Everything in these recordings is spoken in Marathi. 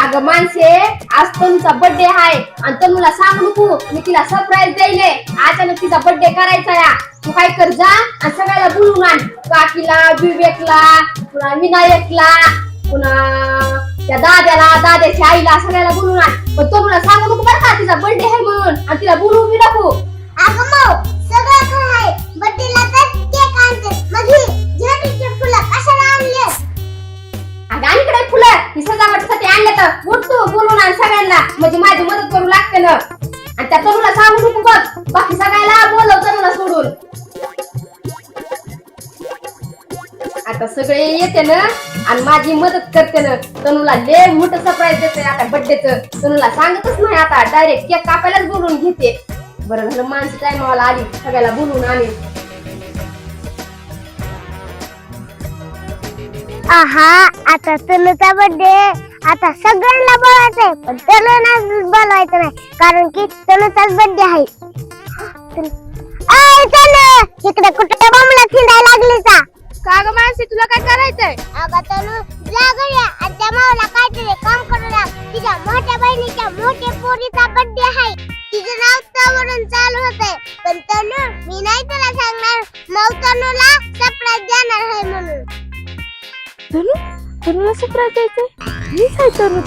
अगं माणसे आज तनुचा बर्थडे आहे आणि तनुला सांग नको मी तिला सरप्राईज द्यायले. अचानक तिचा बर्थडे करायचा या तू काय कर जा आणि सगळ्याला बोलून आण. काकीला विवेकला पुन्हा विनायकला पुन्हा त्या दाद्याला दाद्याच्या आईला सगळ्याला बोलून आण. पण तो आणि माझी मदत करते ना तनुला लय मोठं सरप्राईज देते आता बर्थडेच तनुला सांगतच नाही आता डायरेक्ट केक कापायलाच बोलून घेते. बरं झालं माणसं टायमाला आली सगळ्याला बोलून आले. आहा आता तनुचा बर्थडे आता सगळ्यांना बोलायचंय पण तनुला बोलवायचं नाही कारण की तनुचाच बर्थडे आहे. आय तनु!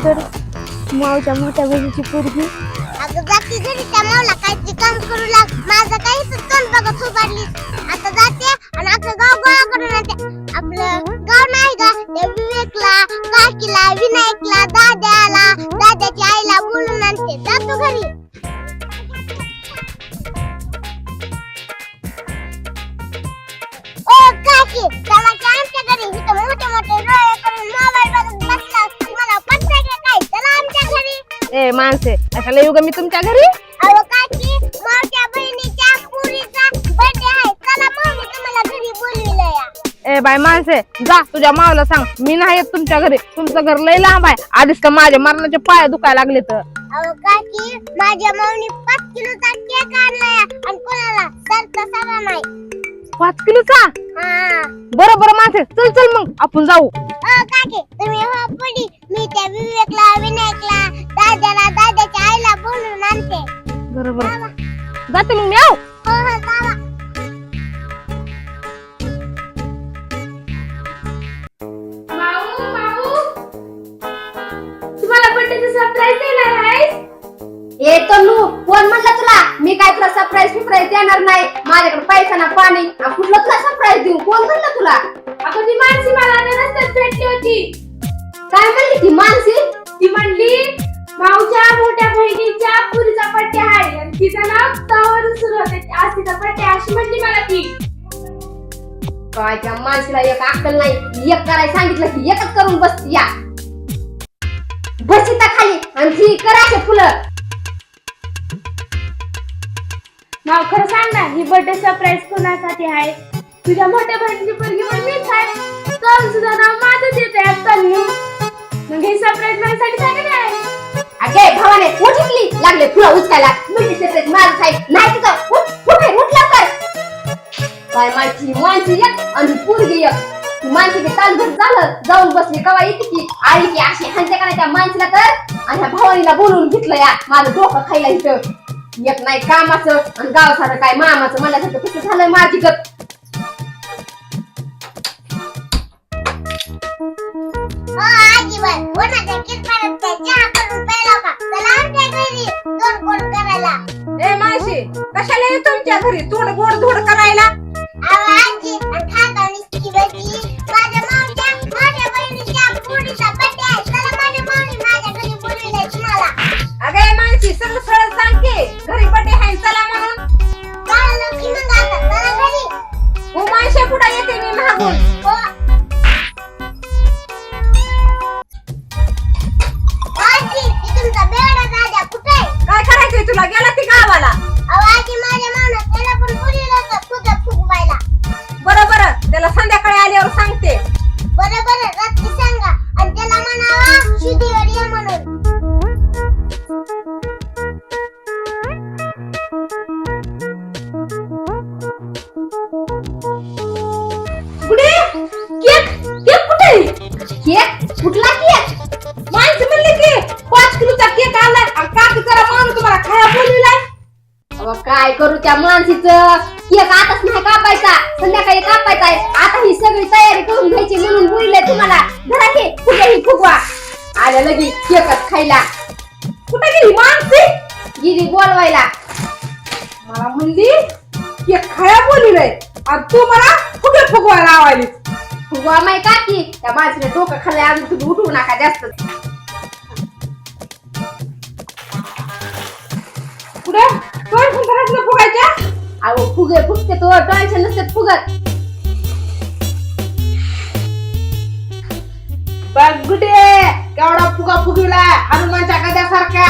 तर मावच्या मोठ्या बहिणीची पोरगी. अगं जाते घरी त्या मावला काहीतरी काम करू लाग. माझं काहीच काम तोंड बघत उभारली आता जाते आणि अख्खं गाव गोळा करून आणते. आपलं गाव नाही का त्या विवेकला काकीला विनायकला दाद्याला माणसे कशाला येऊ मी तुमच्या घरी? अहो काकी मोठ्या बहिणीच्या पुरीचा बर्थडे आहे. चला मग मी तुम्हाला घरी बोलविलं या ए बाय माणसे जा तुझ्या मावला सांग. मी नाही येत तुमच्या घरी. तुमचं घर लय लांब आहे. आधीच तर माझ्या मरणाचे पाय दुखायला लागले तर. अहो काकी माझ्या माऊनी पाच किलोचा केक आणलाय आणि कोणाला सरता सारा नाही. पाच किलोचा? हा. बरं बरं माणसे चल चल मग. आपण जाऊ. काकी तुम्ही हो पुढी मी त्या विवेकला विनायकला दादाला दादाच्या आईला बोलून आणते. बरं बरं जाते मग मी आऊ. हो हो जावा. माऊ माऊ. तुम्हाला बर्थडेचं सरप्राईज देणार आहे? ए तनू कोण म्हणलं तुला? मी काय तुला सरप्राईज सरप्राईज देणार नाही? माझ्याकडे पैसा ना पाणी. आणि कुठलं तुला सरप्राईज देऊ? कोण म्हणलं तुला? अगं ती मानसी मला रस्त्यात भेटली होती. काय म्हणली ती मानसी? ती म्हणली भाऊच्या मोठ्या बहिणीच्या पुरीचा पट्ट्या आहे आणि तिचं नाव तवरून सुरू होते. आज तिचा अशी म्हणली मला ती. काय त्या माणसाला एक अक्कल नाही. एक करायला सांगितलं की एकच करून बस या. बसिता खाली आणि ती करायचे फुलं. नाव खरं सांग ना ही बर्थडे सरप्राईज कोणासाठी आहे? तुझ्या मोठ्या बहिणीची पोरगी पण मीच आहे. तर सुद्धा नाव माझंच येते तन्नू मग हे सेपरेट माझ्यासाठी सांग आहे अगे भावाने उठली लागले फुलं उचकायला. म्हणजे सेपरेट माझं साहेब. नाही तिथं उठ उठ रे, उठ लवकर. काय माझी माणसी एक आणि पोरगी एक. ती माणसी की तासभर झालं. जाऊन बसली कवा येते की आली की अशी हंते का त्या माणसीला तर. आणि ह्या भावानीला बोलवून घेतलं या. माझं डोकं खायला इथं. एक नाही कामाचं आणि गावसारं काय मामाचं. मला कसं झालंय माझी गत. ए माणसे कशाला येऊ तुमच्या घरी? तोड गोड धोड करायला? अगे माणसी सरळ सरळ सांगते घरी बड्डे आहे चला म्हणून. हो माणसे पुढे येते मी मागून. केक फुटला केक माणसं म्हणले की पाच किलोचा केक आलाय काकी करा माणूस तुम्हाला खाया बोलविलाय. अहो काय करू त्या माणसीचं? केक आताच नाही कापायचा संध्याकाळी कापायचा आहे. आता ही सगळी तयारी करून घ्यायची म्हणून बोलले तुम्हाला. धरा हे कुठेही फुगवा? आल्या लगी केकच खायला. कुठे गेली माणसी? गेली बोलवायला. मला म्हणली केक खाया बोलविलाय. आणि तू मला कुठे फुगवा लावायलीस? फुगवा माय काकी त्या माणसाने डोकं खाल्लं अजून तुम्ही उठवू नका जास्त. कुठे? काय घरातलं फुगायच्या? अहो फुगे फुगते तो. टेन्शन नसते फुगत. बघ गुडे केवढा फुगा फुगविला हनुमानच्या गद्यासारखा.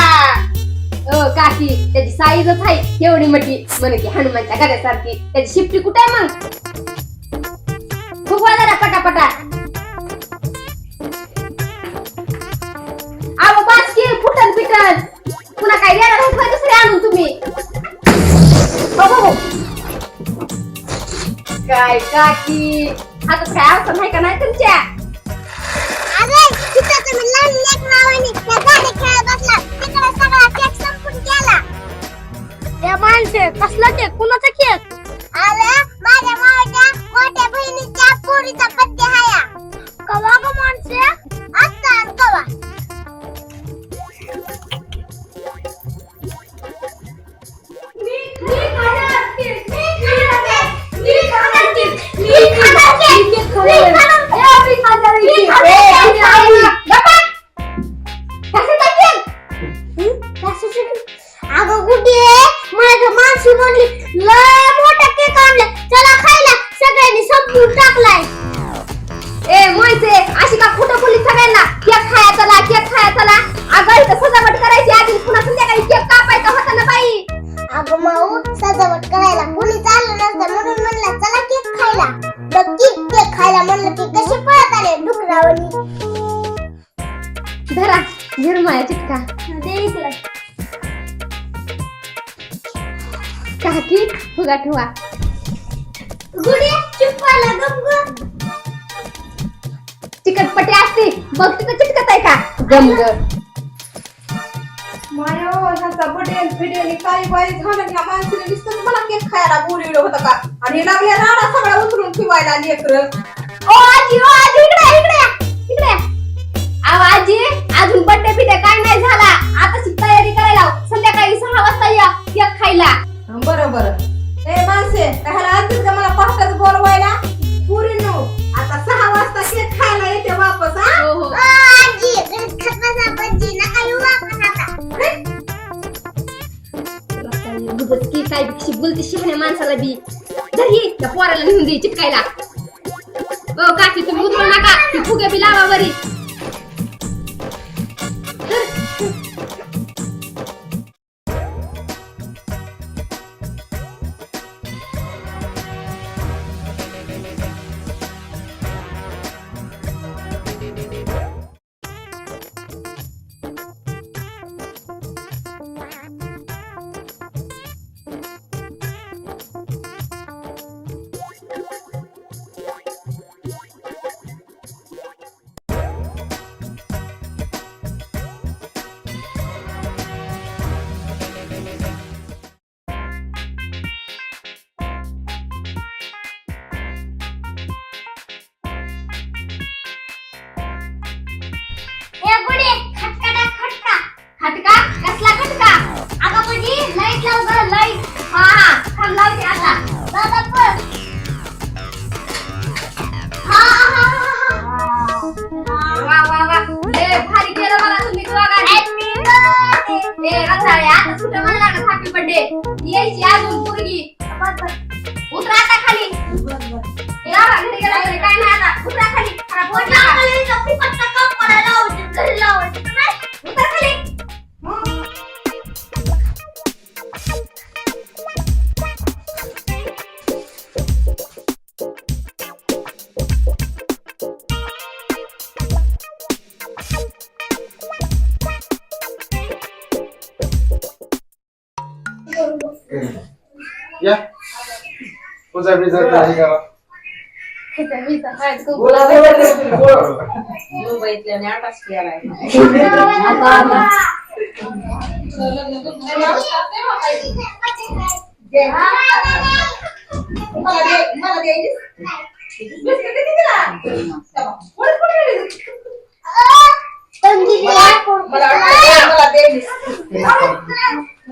अ काकी त्याची साईजच आहे एवढी मोठी. म्हणे की हनुमानच्या गड्यासारखी त्याची शिफ्टी कुठे मग? फुगवा जरा. पटापटा. अहो बास की फुटन पिटन पुन्हा काय देणार आहे का दुसरे आणून तुम्ही? हो, हो, हो. काय काकी आता काय अवसर नाही का नाही तुमच्या? अरे तिथं तुम्ही लहान लेक नावाने त्या गाडी खेळत बसला. तिकडे सगळा केक संपून गेला. या माणसे कसला केक कुणाचा केक अरे माझ्या मोठ्या बहिणीच्या पोरीचा बड्डे हाया. कवा ग माणसे? आत्ता आणि कवा. अगं माऊ सजावट करायला कोणी चाललं नसतं. म्हणून म्हणलं चला केक खायला. नक्की केक खायला म्हणलं की कसे पळत आले डुकरावणी धरा झिरमाया चिटका. दे इकडे. काकी फुगा ठेवा. गुडी चुप्पाला गम चिकटपटी असते. बघ तिथं चिटकत आहे का? गमग माया ह्याचा बडेल फिडेल काही बाई झालं ह्या माणसाने नुसतं मला केक खायला बोलवलं होतं का? आणि लागल्या राडा सगळा उचलून ठेवायला लेकर ओ आजी ओ आजी इकडे या, इकडे या, इकडे या. अहो आजी अजून बड्डे बिड्डे काय नाही झाला. आता तयारी करायला लाव. संध्याकाळी सहा वाजता या केक खायला. बरं बरं. ए माणसे ह्याला का काय बिक्षी बोलते शिकण्या माणसाला बी. जर ही त्या पोराला नेऊन दे चिटकायला ओ काकी तुम्ही उतरू नका. फुगे बी लावा बरी बर्थडे यायची अजून पोरगी पूजा बिजा हे करा. मला दे- मला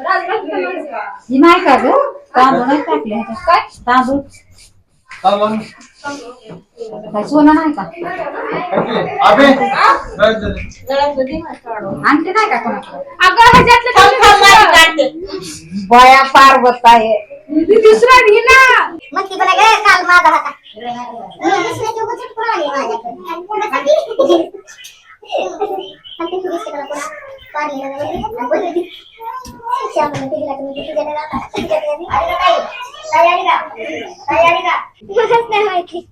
ही नाही का ग तांदूळ नाही टाकले ह्याच्यात. काय तांदूळ. काय सोनं नाही का. अबे दे. आणते नाही का कोणाकडे अगं ह्याच्यातलं थांब, थांब, दुसरं. मला काढते. बया पार्वत आहे दुसरं घे ना मग ती मला काय काल माझा होता मी दुसऱ्याची उगाच चिटकून आली माझ्याकडे. आणि कोणासाठी? आणि ती दुसरीकडे कोणा? पाणी नाही माहिती.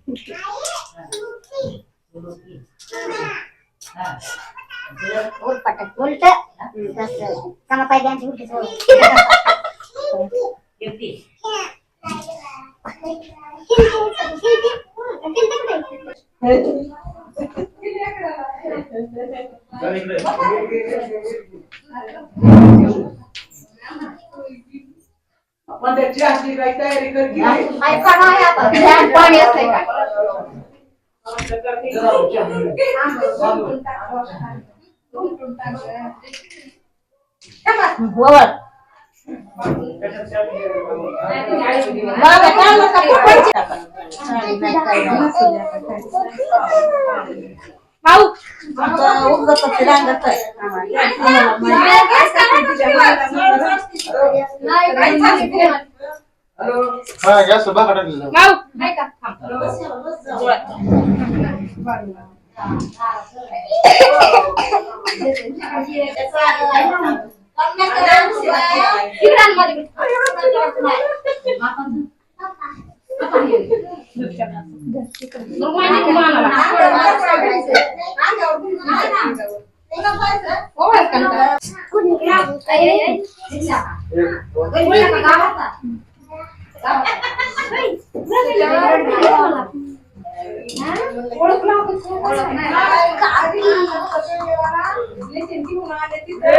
उलट उलट. तसं. कामा पाहिजे उलटीच पाणी असतंय का वळ मला काय नका पप्पाची. साडी नाही काय नाही. उगाच रांगत आहे. नाही.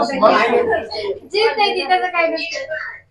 10.2戦います。